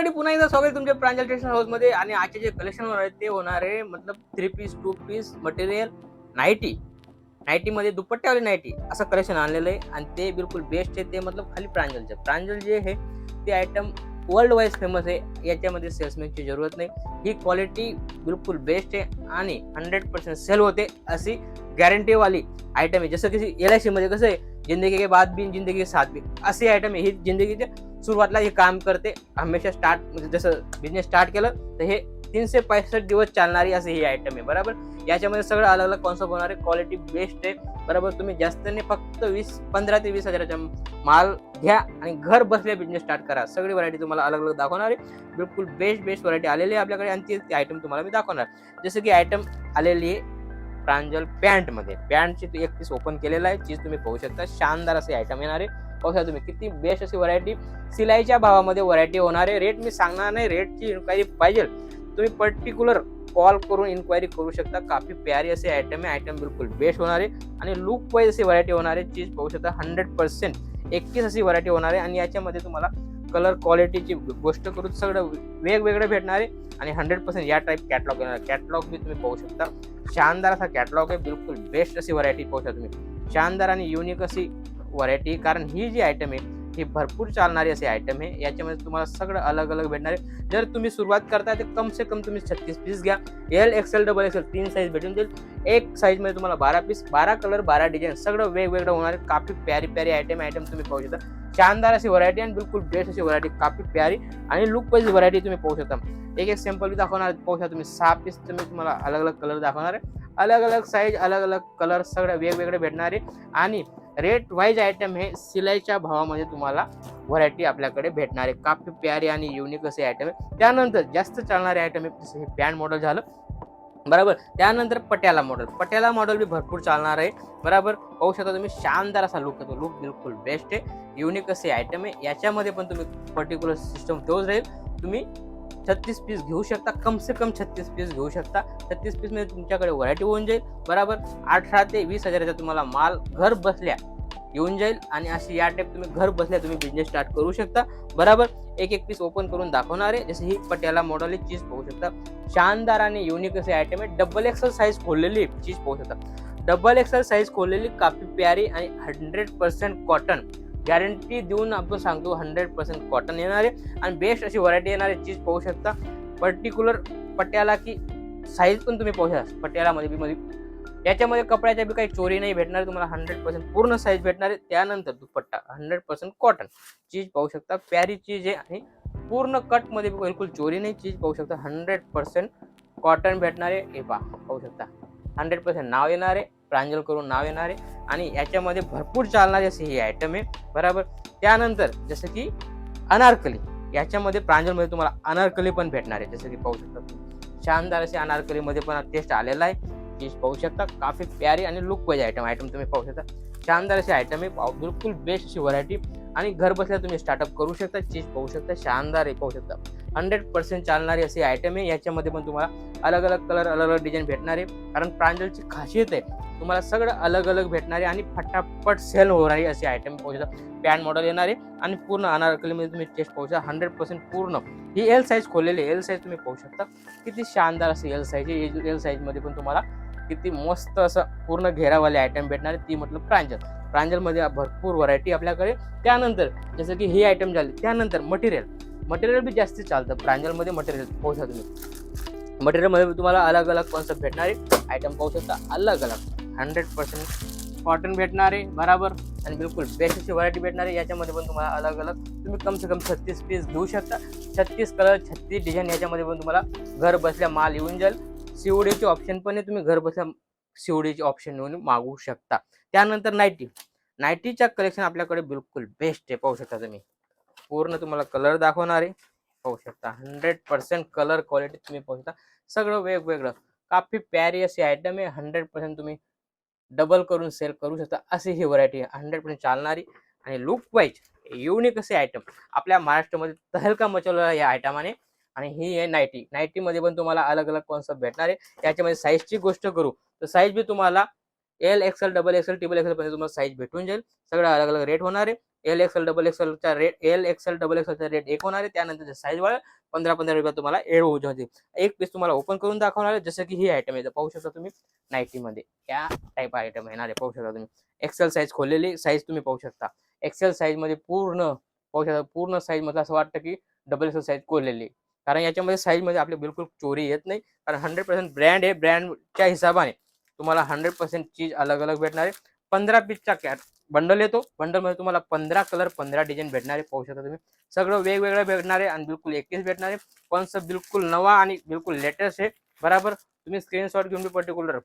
आणि पुन्हा एकदा स्वागत तुमच्या प्रांजल टेशन हाऊसमध्ये आणि आजचे जे कलेक्शन होणार आहे ते होणार आहे मतलब three piece two piece material nighty nighty मध्ये दुपट्ट्यावाली नाईटी असं कलेक्शन आणलेलं आहे. आणि ते बिलकुल बेस्ट आहे ते मतलब खाली प्रांजलचे. प्रांजल जे आहे ते आयटम वर्ल्ड वाईज फेमस आहे. याच्यामध्ये सेल्समॅनची जरूरत नाही. ही क्वालिटी बिलकुल बेस्ट आहे आणि हंड्रेड पर्सेंट सेल होते अशी गॅरंटीवाली आयटम आहे. जसं की एल आय सी मध्ये कसं आहे जिंदगी के बाद बिन जिंदगी के साथ भी. अशी आयटम आहे. ही जिंदगीच्या सुरुवातला हे काम करते. हमेशा स्टार्ट म्हणजे जसं बिझनेस स्टार्ट केलं तर हे तीनशे पैसष्ट दिवस चालणारी असं ही आयटम आहे. बरोबर? याच्यामध्ये सगळं अलग अलग कॉन्सेप्ट होणार आहे क्वालिटी बेस्ट आहे. बरोबर? तुम्ही जास्त नाही फक्त वीस पंधरा ते वीस हजाराचा माल घ्या आणि घर बसल्या बिझनेस स्टार्ट करा. सगळी व्हरायटी तुम्हाला अलग अलग दाखवणार आहे. बिलकुल बेस्ट बेस्ट व्हरायटी आलेली आहे आपल्याकडे आणि ती आयटम तुम्हाला मी दाखवणार. जसं की आयटम आलेली आहे प्रांजल पॅन्टमध्ये पॅन्टची एक पीस ओपन केलेला आहे. चीज तुम्ही पाहू शकता. शानदार असे आयटम येणार आहे. बघा तुम्ही किती बेस्ट अशी व्हरायटी सिलाईच्या भावामध्ये व्हरायटी होणार आहे. रेट मी सांगणार नाही. रेटची इन्क्वायरी पाहिजे. तुम्ही पर्टिक्युलर कॉल करून इन्क्वायरी करू शकता. काफी प्यारी असे आयटम आहे. आयटम बिलकुल बेस्ट होणार आहे. आणि लुक वाईज अशी व्हरायटी होणार आहे. चीज पाहू शकता. हंड्रेड पर्सेंट एकतीस अशी व्हरायटी होणार आहे. आणि याच्यामध्ये तुम्हाला कलर क्वालिटीची गोष्ट करून सगळं वेगवेगळं भेटणार आहे. आणि हंड्रेड पर्सेंट या टाईप कॅटलॉग येणार कॅटलॉग बी तुम्ही पाहू शकता. शानदार असा कॅटलॉग आहे. बिलकुल बेस्ट अशी व्हरायटी पाहू शकता तुम्ही. शानदार आणि युनिक अशी व्हरायटी कारण ही जी आयटम आहे ही भरपूर चालणारी अशी आयटम आहे. याच्यामध्ये तुम्हाला सगळं अलग अलग भेटणार आहे. जर तुम्ही सुरुवात करताय तर कम से कम तुम्ही छत्तीस पीस घ्या. एल एक्सेल डबल एक्सेल तीन साईज भेटून जाईल. एक साईजमध्ये तुम्हाला बारा पीस बारा कलर बारा डिझाईन सगळं वेगवेगळं होणार आहे. काफी प्यारी प्यारी आयटम आयटम तुम्ही पाहू शकता. शानदार अशी व्हरायटी आणि बिलकुल बेस्ट अशी व्हरायटी काफी प्यारी आणि लुक वाईज व्हरायटी तुम्ही पाहू शकता. एक एक सॅम्पल बी दाखवणार पाहू शकता तुम्ही सहा पीस तुम्ही तुम्हाला अलग अलग कलर दाखवणार आहे. अलग अलग साईज अलग अलग कलर सगळं वेगवेगळे भेटणार आहे. आणि रेट वाईज आयटम हे सिलाईच्या भावामध्ये तुम्हाला व्हरायटी आपल्याकडे भेटणार आहे. काफी प्यारी आणि युनिक असे आयटम आहे. त्यानंतर जास्त चालणारे आयटम आहे जसं हे पॅन्ट मॉडेल झालं. बरोबर? त्यानंतर पट्याला मॉडेल पट्याला मॉडेल बी भरपूर चालणार आहे. बरोबर? पाहू शकता तुम्ही शानदार असा लुक येतो लुक बिलकुल बेस्ट आहे. युनिक असे आयटम आहे. याच्यामध्ये पण तुम्ही पर्टिक्युलर सिस्टम तोच राहील. तुम्ही छत्तीस पीस घेऊ शकता. कम से कम छत्तीस पीस घेऊ शकता. छत्तीस पीसमध्ये तुमच्याकडे व्हरायटी होऊन जाईल. बरोबर? अठरा ते वीस हजाराचा तुम्हाला माल घर बसल्या येऊन जाईल आणि अशी या टाईप तुम्ही घर बसल्या तुम्ही बिझनेस स्टार्ट करू शकता. बरोबर? एक एक पीस ओपन करून दाखवणार आहे. जसं ही पट्याला मॉडेल चीज पाहू शकता. शानदार आणि युनिक असे आयटम आहे. डबल एक्सल साईज खोललेली चीज पाहू शकता. डबल एक्सल साईज खोललेली काफी प्यारी आणि हंड्रेड पर्सेंट कॉटन गॅरंटी देऊन आपण सांगतो हंड्रेड पर्सेंट कॉटन येणार आहे आणि बेस्ट अशी व्हरायटी येणार आहे चीज पाहू शकता. पर्टिक्युलर पट्याला की साईज पण तुम्ही पाहू शकता. पट्यालामध्ये बी मध्ये. याच्यामध्ये कपड्याच्या बी काही चोरी नाही भेटणार तुम्हाला हंड्रेड पर्सेंट पूर्ण साईज भेटणार. आहे त्यानंतर दुपट्टा हंड्रेड पर्सेंट कॉटन चीज पाहू शकता. प्यारी चीज आहे. आणि पूर्ण कटमध्ये बिलकुल चोरी नाही. चीज पाहू शकता. हंड्रेड पर्सेंट कॉटन भेटणार. आहे हे पहा पाहू शकता. हंड्रेड पर्सेंट नाव येणार आहे प्रांजल करून नाव येणार आहे. आणि याच्यामध्ये भरपूर चालणारी अशी ही आयटम आहे. बरोबर? त्यानंतर जसं की अनारकली. याच्यामध्ये प्रांजलमध्ये तुम्हाला अनारकली पण भेटणार आहे. जसं की पाहू शकता शानदार असे अनारकलीमध्ये पण टेस्ट आलेला आहे. चीज पाहू शकता. काफी प्यारी आणि लुक पाहिजे आयटम आयटम तुम्ही पाहू शकता. शानदार असे आयटम आहे. बिलकुल बेस्ट अशी व्हरायटी आणि घर बसल्या तुम्ही स्टार्टअप करू शकता चीज पाहू शकता शानदार आहे पाहू शकता. हंड्रेड पर्सेंट चालणारी अशी आयटम आहे. याच्यामध्ये पण तुम्हाला अलग अलग कलर अलग अलग डिझाईन भेटणार आहे. कारण प्रांजलची खासियत आहे तुम्हाला सगळं अलग अलग भेटणारे आणि फटाफट सेल होणारी अशी आयटम पाहू शकता. पॅन मॉडेल येणार आहे आणि पूर्ण अनारकलीमध्ये तुम्ही टेस्ट पाहू शकता. हंड्रेड पर्सेंट पूर्ण. ही एल साईज खोललेली एल साईज तुम्ही पाहू शकता. किती शानदार अशी एल साईज आहे. एल साईजमध्ये पण तुम्हाला किती मस्त असं पूर्ण घेरावाले आयटम भेटणार ती म्हटलं प्रांजल. प्रांजलमध्ये भरपूर व्हरायटी आपल्याकडे. त्यानंतर जसं की हे आयटम झाले त्यानंतर मटेरियल मटेरियल बी जास्ती चालतं. प्रांजलमध्ये मटेरियल पाहू शकता तुम्ही. मटेरियलमध्ये तुम्हाला अलग अलग कॉन्सेप्ट भेटणारे आयटम पाहू शकता. अलग अलग हंड्रेड पर्सेंट कॉटन भेटणार आहे. बराबर. आणि बिलकुल बेस्टची व्हरायटी भेटणार आहे. याच्यामध्ये पण तुम्हाला अलग अलग तुम्ही कम से कम छत्तीस पीस घेऊ शकता. छत्तीस कलर छत्तीस डिझाईन याच्यामध्ये पण तुम्हाला घर बसल्या माल येऊन जाईल. सीओडीचे ऑप्शन पण आहे. तुम्ही घर बसल्या सीओडीचे ऑप्शन घेऊन मागवू शकता. त्यानंतर नाईटी नाईटीच्या कलेक्शन आपल्याकडे बिलकुल बेस्ट आहे. पाहू शकता तुम्ही. पूर्ण तुम्हाला कलर दाखवणार आहे. पाहू शकता. हंड्रेड पर्सेंट कलर क्वालिटी तुम्ही पाहू शकता. सगळं वेगवेगळं. काफी प्यारी अशी आयटम आहे. हंड्रेड पर्सेंट तुम्ही डबल करून सेल करू शकता. अशी ही व्हरायटी आहे. हंड्रेड पर्सेंट चालणारी आणि लुक वाईज युनिक असे आयटम आपल्या महाराष्ट्रामध्ये तहलका मचवलेला या आयटमाने आणि ही आहे नाईटी नाईटीमध्ये पण तुम्हाला अलग अलग कॉन्सेप्ट भेटणार आहे. याच्यामध्ये साईजची गोष्ट करू. तर साईज बी तुम्हाला L XL double XL triple XL पर्यंत तुम्हाला साईज भेटून जाईल. सगळं अलग अलग रेट होणार आहे. एल एक्सएल डबल एक्सएलचा रेट एल एक्सएल डबल एक्सएलचा रेट एक होणार आहे. त्यानंतर साईज वाढ पंधरा पंधरा रुपये तुम्हाला एड होऊ जाते. एक पीस तुम्हाला ओपन करून दाखवणार आहे. जसं की ही आयटम आहे. पाहू शकता तुम्ही नाईटीमध्ये या टाईप आयटम येणार आहे. पाहू शकता तुम्ही. एक्सेल साईज खोललेली साईज तुम्ही पाहू शकता. एक्सेल साईजमध्ये पूर्ण पाहू शकता पूर्ण साईजमध्ये असं वाटतं की डबल एक्सेल साईज खोललेली कारण याच्यामध्ये साईजमध्ये आपली बिलकुल चोरी येत नाही. कारण हंड्रेड पर्सेंट ब्रँड आहे ब्रँडच्या हिशोबाने तुम्हाला हंड्रेड पर्सेंट चीज अलग अलग भेटणार आहे. पंधरा पीसचा कॅट बंडल येतो. बंडलमध्ये तुम्हाला पंधरा कलर पंधरा डिझाईन भेटणार आहे पाहू शकता तुम्ही. सगळं वेगवेगळं भेटणार आहे आणि बिलकुल एकवीस भेटणार आहे. कॉन्सेप्ट बिलकुल नवा आणि बिलकुल लेटेस्ट आहे. बरोबर? तुम्ही स्क्रीनशॉट घेऊन पर्टिक्युलर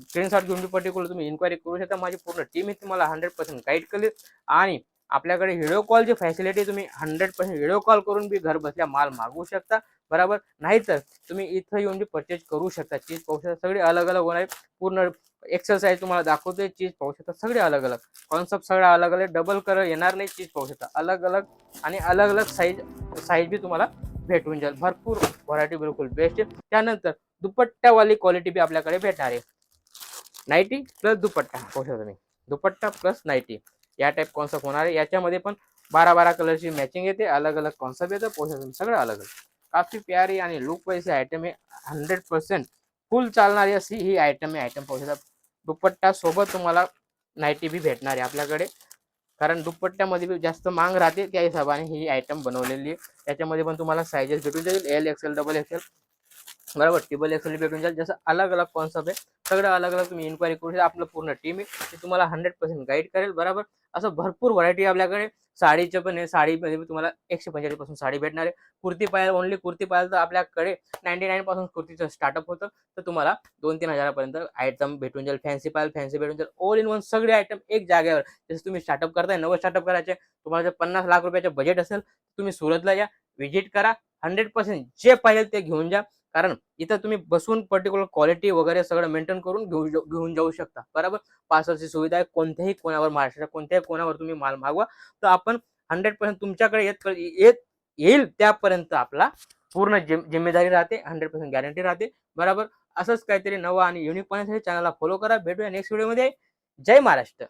स्क्रीनशॉट घेऊन पर्टिक्युलर तुम्ही इन्क्वायरी करू शकता. माझी पूर्ण टीम ही तुम्हाला हंड्रेड पर्सेंट गाईड करेल. आणि आपल्याकडे व्हिडिओ कॉलची फॅसिलिटी तुम्ही हंड्रेड पर्सेंट व्हिडिओ कॉल करून बी घर बसल्या माल मागवू शकता बरोबर? नाहीतर तुम्ही इथं येऊन बी परचेज करू शकता. चीज पाहू शकता सगळे अलग अलग होणार पूर्ण एक्सरसाइज तुम्हाला दाखवतोय. चीज पाहू शकता सगळे अलग अलग कॉन्सेप्ट सगळ्या अलग अलग डबल कलर येणार नाही चीज पाहू शकता अलग अलग आणि अलग अलग साईज साईज बी तुम्हाला भेटून जाईल. भरपूर व्हरायटी बिलकुल बेस्ट आहे. त्यानंतर दुपट्ट्यावाली क्वालिटी बी आपल्याकडे भेटणार आहे. नाईटी प्लस दुपट्टा पाहू शकता तुम्ही. दुपट्टा प्लस नाईटी या टाईप कॉन्सेप्ट होणार आहे. याच्यामध्ये पण बारा बारा कलरची मॅचिंग येते. अलग अलग कॉन्सेप्ट येतं. पाहू सगळं अलग अलग काफी प्यारी आणि लुक वाईज आयटम आहे. हंड्रेड पर्सेंट फुल चालणारी अशी ही आयटम आहे. आयटम पाहू शकता. दुपट्टा सोबत तुम्हाला नाईटी बी भेटणार आहे आपल्याकडे. कारण दुपट्ट्यामध्ये बी जास्त मांग राहते त्या हिशोबाने ही आयटम बनवलेली आहे. त्याच्यामध्ये पण तुम्हाला सायझेस भेटून जाईल. एल एक्सेल डबल एक्सेल बरोबर? टिबल एक्सेल भेटून जाईल. जसं अलग अलग कॉन्सेप्ट आहे. सगळं अलग अलग तुम्ही इन्क्वायरी करू शकता. आपलं पूर्ण टीम आहे. ते तुम्हाला हंड्रेड पर्सेंट गाईड करेल बरोबर? असं भरपूर व्हरायटी आपल्याकडे. साडीचं पण आहे. साडीमध्ये तुम्हाला एकशे पंचेचाळीसपासून साडी भेटणार आहे. कुर्ती पाहिजे ओनली कुर्ती पाहिजे तर आपल्याकडे नाईन्टी नाईन पासून कुर्तीचं स्टार्टअप होतं. तर तुम्हाला दोन तीन हजारापर्यंत आयटम भेटून जाईल. फॅन्सी पाहिजे फॅन्सी भेटून जाईल. ऑल इन वन सगळे आयटम एक जागेवर. जसं तुम्ही स्टार्टअप करताय नवं स्टार्टअप करायचे तुम्हाला जर पन्नास लाख रुपयाचं बजेट असेल तुम्ही सुरतला या. व्हिजिट करा. हंड्रेड पर्सेंट जे पाहिजे ते घेऊन जा. कारण इथं तुम्ही बसून पर्टिक्युलर क्वालिटी वगैरे सगळं मेंटेन करून घेऊ घेऊन जाऊ शकता. बरोबर? पार्सलची सुविधा आहे कोणत्याही कोणावर महाराष्ट्राच्या कोणत्याही कोणावर तुम्ही माल मागवा. तर आपण हंड्रेड पर्सेंट तुमच्याकडे येत येत येईल त्यापर्यंत आपला पूर्ण जिम जिम्मेदारी राहते हंड्रेड पर्सेंट गॅरंटी राहते. बरोबर? असंच काहीतरी नवं आणि युनिक पाहण्यासाठी चॅनलला फॉलो करा. भेटूया नेक्स्ट व्हिडिओमध्ये जय महाराष्ट्र.